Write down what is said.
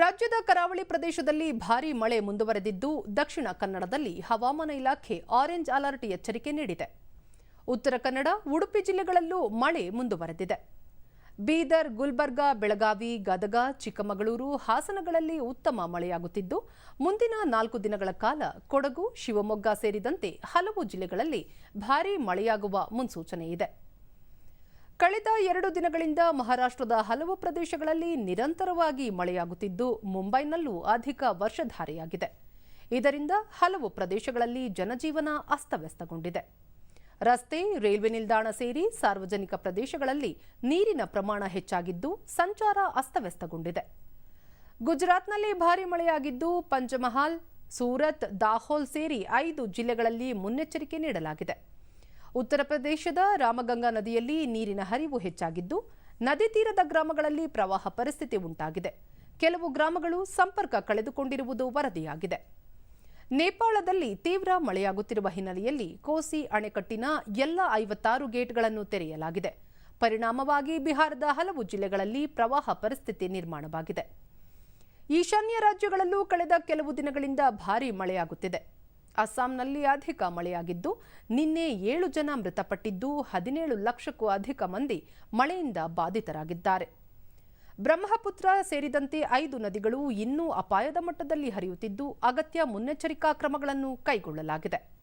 ರಾಜ್ಯದ ಕರಾವಳಿ ಪ್ರದೇಶದಲ್ಲಿ ಭಾರೀ ಮಳೆ ಮುಂದುವರೆದಿದ್ದು ದಕ್ಷಿಣ ಕನ್ನಡದಲ್ಲಿ ಹವಾಮಾನ ಇಲಾಖೆ ಆರೆಂಜ್ ಅಲರ್ಟ್ ಎಚ್ಚರಿಕೆ ನೀಡಿದೆ. ಉತ್ತರ ಕನ್ನಡ, ಉಡುಪಿ ಜಿಲ್ಲೆಗಳಲ್ಲೂ ಮಳೆ ಮುಂದುವರೆದಿದೆ. ಬೀದರ್, ಗುಲ್ಬರ್ಗಾ, ಬೆಳಗಾವಿ, ಗದಗ, ಚಿಕ್ಕಮಗಳೂರು, ಹಾಸನಗಳಲ್ಲಿ ಉತ್ತಮ ಮಳೆಯಾಗುತ್ತಿದ್ದು, ಮುಂದಿನ ನಾಲ್ಕು ದಿನಗಳ ಕಾಲ ಕೊಡಗು, ಶಿವಮೊಗ್ಗ ಸೇರಿದಂತೆ ಹಲವು ಜಿಲ್ಲೆಗಳಲ್ಲಿ ಭಾರೀ ಮಳೆಯಾಗುವ ಮುನ್ಸೂಚನೆ ಇದೆ. ಕಳೆದ ಎರಡು ದಿನಗಳಿಂದ ಮಹಾರಾಷ್ಟ್ರದ ಹಲವು ಪ್ರದೇಶಗಳಲ್ಲಿ ನಿರಂತರವಾಗಿ ಮಳೆಯಾಗುತ್ತಿದ್ದು, ಮುಂಬೈನಲ್ಲೂ ಅಧಿಕ ವರ್ಷಧಾರೆಯಾಗಿದೆ. ಇದರಿಂದ ಹಲವು ಪ್ರದೇಶಗಳಲ್ಲಿ ಜನಜೀವನ ಅಸ್ತವ್ಯಸ್ತಗೊಂಡಿದೆ. ರಸ್ತೆ, ರೈಲ್ವೆ ನಿಲ್ದಾಣ ಸೇರಿ ಸಾರ್ವಜನಿಕ ಪ್ರದೇಶಗಳಲ್ಲಿ ನೀರಿನ ಪ್ರಮಾಣ ಹೆಚ್ಚಾಗಿದ್ದು, ಸಂಚಾರ ಅಸ್ತವ್ಯಸ್ತಗೊಂಡಿದೆ. ಗುಜರಾತ್ನಲ್ಲಿ ಭಾರೀ ಮಳೆಯಾಗಿದ್ದು, ಪಂಚಮಹಾಲ್, ಸೂರತ್, ದಾಹೋಲ್ ಸೇರಿ ಐದು ಜಿಲ್ಲೆಗಳಲ್ಲಿ ಮುನ್ನೆಚ್ಚರಿಕೆ ನೀಡಲಾಗಿದೆ. ಉತ್ತರ ಪ್ರದೇಶದ ರಾಮಗಂಗಾ ನದಿಯಲ್ಲಿ ನೀರಿನ ಹರಿವು ಹೆಚ್ಚಾಗಿದ್ದು, ನದಿ ತೀರದ ಗ್ರಾಮಗಳಲ್ಲಿ ಪ್ರವಾಹ ಪರಿಸ್ಥಿತಿ ಉಂಟಾಗಿದೆ. ಕೆಲವು ಗ್ರಾಮಗಳು ಸಂಪರ್ಕ ಕಳೆದುಕೊಂಡಿರುವುದು ವರದಿಯಾಗಿದೆ. ನೇಪಾಳದಲ್ಲಿ ತೀವ್ರ ಮಳೆಯಾಗುತ್ತಿರುವ ಹಿನ್ನೆಲೆಯಲ್ಲಿ ಕೋಸಿ ಅಣೆಕಟ್ಟಿನ ಎಲ್ಲ ಐವತ್ತಾರು ಗೇಟ್ಗಳನ್ನು ತೆರೆಯಲಾಗಿದೆ. ಪರಿಣಾಮವಾಗಿ ಬಿಹಾರದ ಹಲವು ಜಿಲ್ಲೆಗಳಲ್ಲಿ ಪ್ರವಾಹ ಪರಿಸ್ಥಿತಿ ನಿರ್ಮಾಣವಾಗಿದೆ. ಈಶಾನ್ಯ ರಾಜ್ಯಗಳಲ್ಲೂ ಕಳೆದ ಕೆಲವು ದಿನಗಳಿಂದ ಭಾರೀ ಮಳೆಯಾಗುತ್ತಿದೆ. ಅಸ್ಸಾಂನಲ್ಲಿ ಅಧಿಕ ಮಳೆಯಾಗಿದ್ದು, ನಿನ್ನೆ ಏಳು ಜನ ಮೃತಪಟ್ಟಿದ್ದು, ಹದಿನೇಳು ಲಕ್ಷಕ್ಕೂ ಅಧಿಕ ಮಂದಿ ಮಳೆಯಿಂದ ಬಾಧಿತರಾಗಿದ್ದಾರೆ. ಬ್ರಹ್ಮಪುತ್ರ ಸೇರಿದಂತೆ ಐದು ನದಿಗಳು ಇನ್ನೂ ಅಪಾಯದ ಮಟ್ಟದಲ್ಲಿ ಹರಿಯುತ್ತಿದ್ದು, ಅಗತ್ಯ ಮುನ್ನೆಚ್ಚರಿಕಾ ಕ್ರಮಗಳನ್ನು ಕೈಗೊಳ್ಳಲಾಗಿದೆ.